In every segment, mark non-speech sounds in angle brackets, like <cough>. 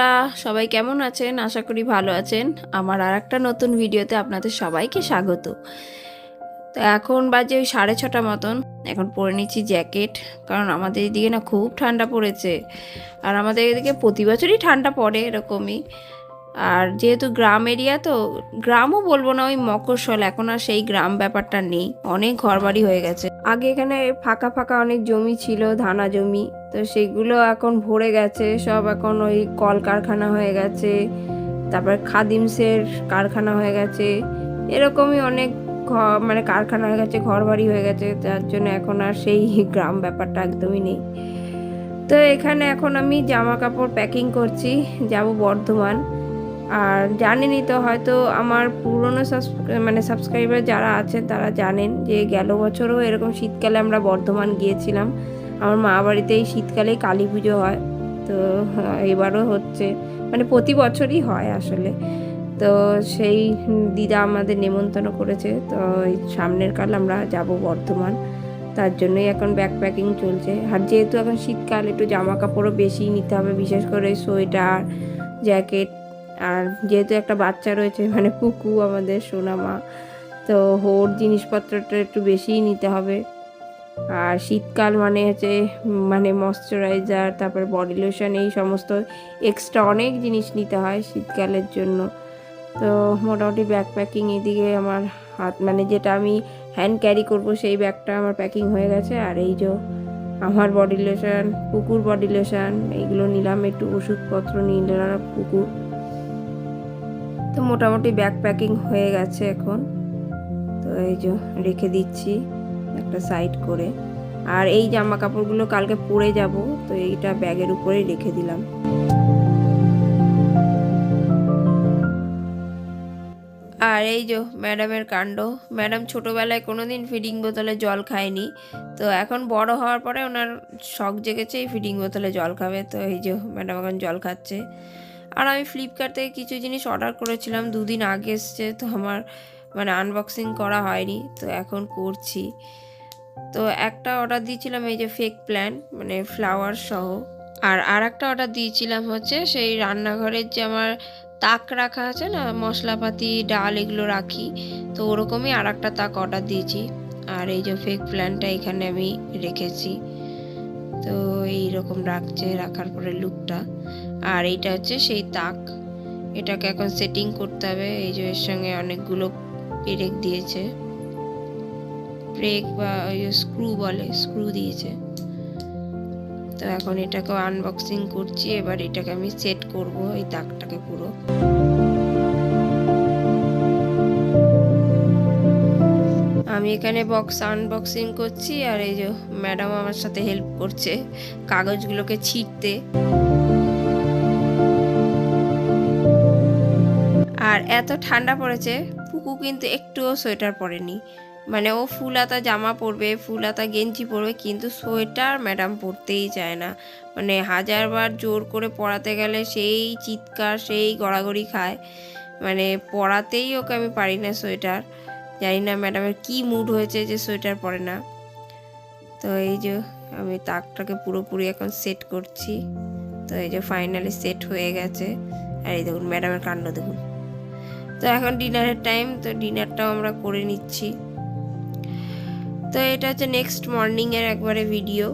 বন্ধুরা, সবাই কেমন আছেন? আশা করি ভালো আছেন। আমার আর একটা নতুন ভিডিওতে আপনাদের সবাইকে স্বাগত। তো এখন বাজে ওই সাড়ে ছটা মতন। এখন পরে নিচ্ছি জ্যাকেট, কারণ আমাদের এদিকে না খুব ঠান্ডা পড়েছে। আর আমাদের এদিকে প্রতি বছরই ঠান্ডা পড়ে এরকমই। আর যেহেতু গ্রাম এরিয়া তো, গ্রামও বলব না ওই মকরশল এখন আর সেই গ্রাম ব্যাপারটা নেই। অনেক ঘরবাড়ি হয়ে গেছে। আগে এখানে ফাঁকা ফাঁকা অনেক জমি ছিল, ধানা জমি। তো সেগুলো এখন ভরে গেছে, সব এখন ওই কলকারখানা হয়ে গেছে, তারপর খাদিমসের কারখানা হয়ে গেছে, এরকমই অনেক মানে কারখানা হয়ে গেছে ঘর বাড়ি হয়ে গেছে, যার জন্য এখন আর সেই <laughs> গ্রাম ব্যাপারটা একদমই নেই। তো এখানে এখন আমি জামা কাপড় প্যাকিং করছি, যাব বর্ধমান। আর জানেনই তো, হয়তো আমার পুরনো মানে সাবস্ক্রাইবার যারা আছেন, তারা জানেন যে গেল বছরও এরকম শীতকালে আমরা বর্ধমান গিয়েছিলাম। আমার মা বাড়িতে এই শীতকালেই কালী পুজো হয়। তো এবারও হচ্ছে মানে প্রতি বছরই হয় আসলে। তো সেই দিদা আমাদের নেমন্তন্ন করেছে। তো সামনের কাল আমরা যাব বর্ধমান। তার জন্যই এখন ব্যাগ প্যাকিং চলছে। আর যেহেতু এখন শীতকাল, একটু জামা কাপড়ও বেশি নিতে হবে, বিশেষ করে সোয়েটার, জ্যাকেট। আর যেহেতু একটা বাচ্চা রয়েছে মানে কুকু আমাদের সোনামা, তো ওর জিনিসপত্রটা একটু বেশিই নিতে হবে। আর শীতকাল মানে হচ্ছে মানে ময়শ্চারাইজার তারপর বডি লোশন এই সমস্ত এক্সট্রা অনেক জিনিস নিতে হয় শীতকালের জন্য। তো মোটামুটি ব্যাগ প্যাকিং এদিকে আমার হাত মানে যেটা আমি হ্যান্ড ক্যারি করব সেই ব্যাগটা আমার প্যাকিং হয়ে গেছে। আর এই যে আমার বডি লোশন কুকুর বডি লোশন এইগুলো নিলাম, একটু ওষুধপত্র নিলাম কুকুর। তো মোটামুটি ব্যাগ প্যাকিং হয়ে গেছে এখন। তো এই যে রেখে দিচ্ছি। একটা সাইড করে। আর এই জামা কাপড়গুলো কালকে পরে যাব, তো এইটা ব্যাগের উপরেই রেখে দিলাম। আর এই যে ম্যাডামের কাণ্ড, ম্যাডাম ছোটোবেলায় কোনো দিন ফিডিং বোতলে জল খায়নি, তো এখন বড় হওয়ার পরে ওনার শখ জেগেছে এই ফিডিং বোতলে জল খাবে, তো এই যে ম্যাডাম এখন জল খাচ্ছে। আর আমি ফ্লিপকার্ট থেকে কিছু জিনিস অর্ডার করেছিলাম, দুদিন আগে এসছে, তো আমার মানে আনবক্সিং করা হয়নি, তো এখন করছি। তো একটা অর্ডার দিয়েছিলাম এই যে ফেক প্ল্যান মানে ফ্লাওয়ার সহ। আর আর একটা অর্ডার দিয়েছিলাম হচ্ছে সেই রান্নাঘরের যে আমার তাক রাখা আছে না, মশলাপাতি, ডাল এগুলো রাখি, তো ওরকমই আর একটা তাক অর্ডার দিয়েছি। আর এই যে ফেক প্ল্যানটা এখানে আমি রেখেছি। তো এইরকম রাখছে, রাখার পরে লুকটা আর এইটা হচ্ছে সেই তাক। এটাকে এখন সেটিং করতে হবে, এই যে এর সঙ্গে অনেকগুলো পেরেক দিয়েছে। ব্রেক বা স্ক্রু বলে, স্ক্রু দিয়েছে। তো এখন এটাকে আনবক্সিং করছি, এবার এটাকে আমি সেট করব, এই দাগটাকে পুরো। আমি এখানে বক্স আনবক্সিং করছি, আর এই যে ম্যাডাম আমার সাথে হেল্প করছে কাগজগুলোকে ছিটতে আর এত ঠান্ডা পড়েছে পুকু কিন্তু একটুও সোয়েটার পরেনি। মানে ও ফুল ফুলাতা জামা পরবে ফুল ফুলাতা গেঞ্জি পরবে, কিন্তু সোয়েটার ম্যাডাম পরতেই চায় না। মানে হাজারবার জোর করে পড়াতে গেলে সেই চিৎকার, সেই গড়াগড়ি খায়। মানে পরাতেই ওকে আমি পারি না সোয়েটার। জানি না ম্যাডামের কি মুড হয়েছে যে সোয়েটার পরে না। তো এই যে আমি তাকটাকে পুরোপুরি এখন সেট করছি। তো এই যে ফাইনালি সেট হয়ে গেছে। আর এই দেখুন ম্যাডামের কাণ্ড দেখুন। তো এখন ডিনারের টাইম, তো ডিনারটাও আমরা করে নিচ্ছি। তো এটা হচ্ছে নেক্সট মর্নিংয়ের একবারে ভিডিও।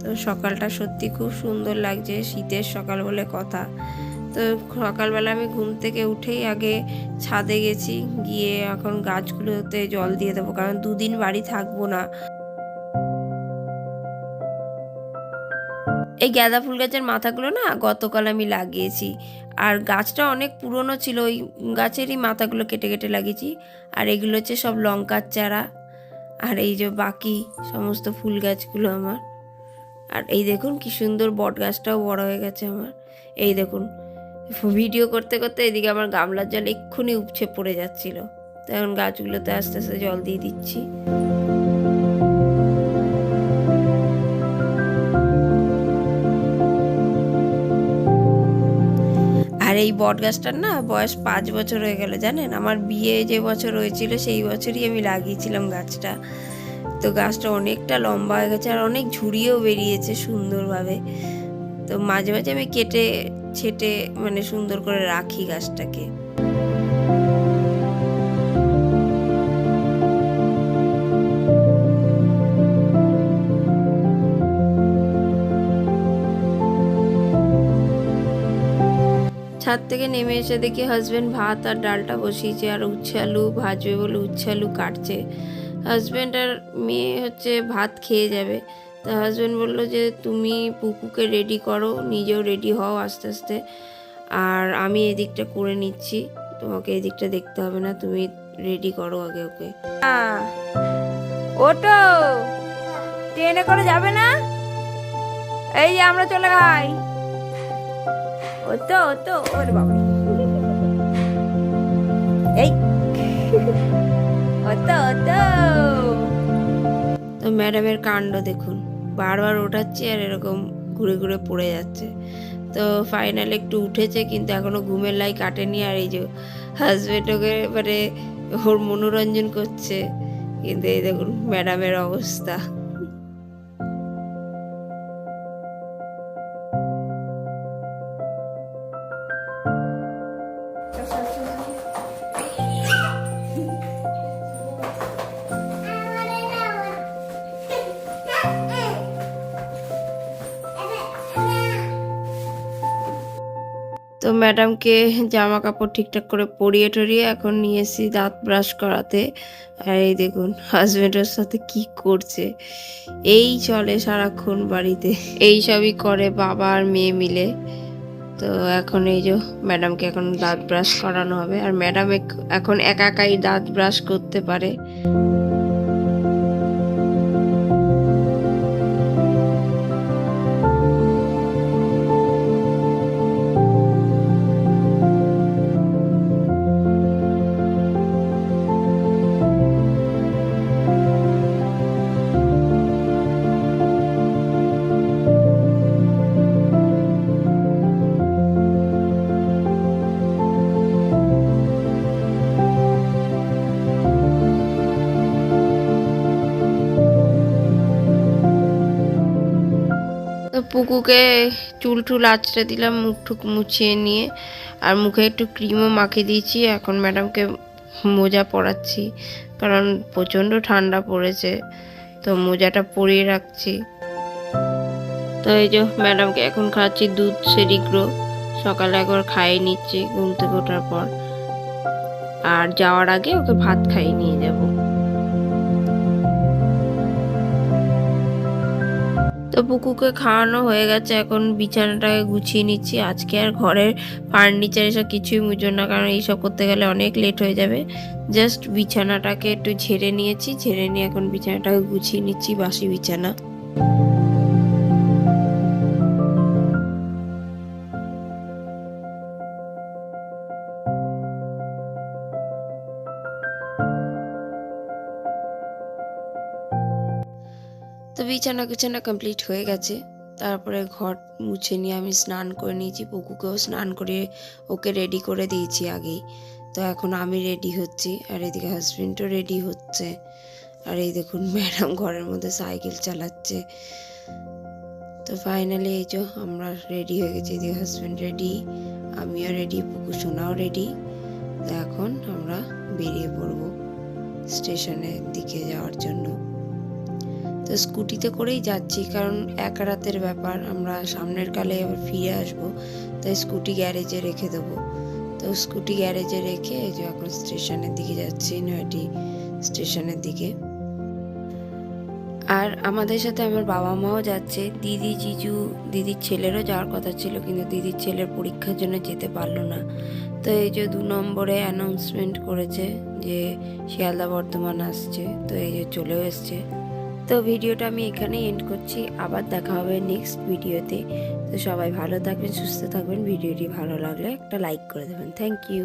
তো সকালটা সত্যি খুব সুন্দর লাগছে, শীতের সকাল বলে কথা। তো সকালবেলা আমি ঘুম থেকে উঠেই আগে ছাদে গেছি, গিয়ে এখন গাছগুলোতে জল দিয়ে দেবো, কারণ দুদিন বাড়ি থাকব না। এই গাঁদা ফুল গাছের মাথাগুলো না গতকাল আমি লাগিয়েছি। আর গাছটা অনেক পুরনো ছিল, ওই গাছেরই মাথাগুলো কেটে কেটে লাগিয়েছি। আর এগুলো হচ্ছে সব লঙ্কার চারা, আর এই যে বাকি সমস্ত ফুল গাছগুলো আমার। আর এই দেখুন কি সুন্দর বট গাছটাও বড় হয়ে গেছে আমার। এই দেখুন, ভিডিও করতে করতে এদিকে আমার গামলার জল এক্ষুনি উপছে পড়ে যাচ্ছিল। তো এখন গাছগুলোতে আস্তে আস্তে জল দিয়ে দিচ্ছি। আর এই বট গাছটার না বয়স পাঁচ বছর হয়ে গেল, জানেন? আমার বিয়ে যে বছর হয়েছিল, সেই বছরই আমি লাগিয়েছিলাম গাছটা। তো গাছটা অনেকটা লম্বা হয়ে গেছে আর অনেক ঝুড়িও বেরিয়েছে সুন্দরভাবে। তো মাঝে মাঝে আমি কেটে, ছেটে মানে সুন্দর করে রাখি গাছটাকে। ছাদ থেকে নেমে এসে দেখি হাজব্যান্ড ভাত আর ডালটা বসিয়েছে আর উচ্ছে আলু ভাজবে বলে উচ্ছে আলু কাটছে। হাজব্যান্ড আর মেয়ে হচ্ছে ভাত খেয়ে যাবে। তা হাজব্যান্ড বলল যে, তুমি পুকুকে রেডি করো, নিজেও রেডি হও আস্তে আস্তে। আর আমি এদিকটা করে নিচ্ছি, তোমাকে এদিকটা দেখতে হবে না, তুমি রেডি করো আগে ওকে। ওটো, ট্রেনে করে যাবে না? এই যে আমরা চলে যাই ও তো ও তো ওরে বাবা এই। ও তো তো ম্যাডামের কাণ্ড দেখুন। বারবার ওঠাচ্ছি আর এরকম ঘুরে ঘুরে পড়ে যাচ্ছে। তো ফাইনাল একটু উঠেছে কিন্তু এখনও ঘুমের লাই কাটেনি আর এই যে হাজবেন্ড ওকে মানে ওর মনোরঞ্জন করছে। কিন্তু এই দেখুন ম্যাডামের অবস্থা। তো ম্যাডামকে জামা কাপড় ঠিকঠাক করে পরিয়ে টরিয়ে এখন নিয়ে এসেছি দাঁত ব্রাশ করাতে। আর এই দেখুন হাজব্যান্ডের সাথে কি করছে? এই চলে সারাক্ষণ বাড়িতে। এই সবই করে বাবা আর মেয়ে মিলে। তো এখন এই যে ম্যাডামকে এখন দাঁত ব্রাশ করানো হবে। আর ম্যাডাম এখন একা একাই দাঁত ব্রাশ করতে পারে। পুকুকে চুল টুল আঁচড়ে দিলাম মুখ টুক মুছিয়ে নিয়ে। আর মুখে একটু ক্রিমও মাখিয়ে দিয়েছি, এখন ম্যাডামকে মোজা পরাচ্ছি। কারণ প্রচণ্ড ঠান্ডা পড়েছে, তো মোজাটা পরিয়ে রাখছি। তো এই যে ম্যাডামকে এখন খাওয়াচ্ছি দুধ সেরিগ্রো সকালে একবার খাইয়ে নিচ্ছি, ঘুম থেকে ওঠার পর। আর যাওয়ার আগে ওকে ভাত খাইয়ে নিয়ে যাব। তো পুকুকে খাওয়ানো হয়ে গেছে। এখন বিছানাটাকে গুছিয়ে নিচ্ছি। আজকে আর ঘরের ফার্নিচার এসব কিছুই মুজো না, কারণ এইসব করতে গেলে অনেক লেট হয়ে যাবে। জাস্ট বিছানাটাকে একটু ঝেড়ে নিয়েছি। ঝেড়ে নিয়ে এখন বিছানাটাকে গুছিয়ে নিচ্ছি, বাসি বিছানা। তো বিছানা বিছানা কমপ্লিট হয়ে গেছে। তারপরে ঘর মুছে নিয়ে আমি স্নান করে নিয়েছি। পুকুকেও স্নান করে ওকে রেডি করে দিয়েছি আগেই। তো এখন আমি রেডি হচ্ছি আর এদিকে হাজবেন্ডও রেডি হচ্ছে। আর এই দেখুন, ম্যাডাম ঘরের মধ্যে সাইকেল চালাচ্ছে। তো ফাইনালি এই যে আমরা রেডি হয়ে গেছি। এদিকে হাজবেন্ড রেডি আমিও রেডি পুকু সোনাও রেডি তো এখন আমরা বেরিয়ে পড়ব স্টেশনের দিকে যাওয়ার জন্য। তো স্কুটিতে করেই যাচ্ছি, কারণ এক রাতের ব্যাপার। আমরা সামনের কালে আবার ফিরে আসব, তাই স্কুটি গ্যারেজে রেখে দেবো। তো স্কুটি গ্যারেজে রেখে এই যে এখন স্টেশনের দিকে যাচ্ছি, নয়টি স্টেশনের দিকে। আর আমাদের সাথে আমার বাবা মাও যাচ্ছে। দিদি, জিজু, দিদির ছেলেরও যাওয়ার কথা ছিল, কিন্তু দিদির ছেলের পরীক্ষার জন্য যেতে পারল না। তো এই যে দু নম্বরে অ্যানাউন্সমেন্ট করেছে যে শিয়ালদা বর্ধমান আসছে, তো এই যে চলেও এসছে। তো ভিডিওটা আমি এখানেই এন্ড করছি। আবার দেখা হবে নেক্সট ভিডিওতে তো সবাই ভালো থাকবেন, সুস্থ থাকবেন। ভিডিওটি ভালো লাগলে একটা লাইক করে দেবেন। Thank you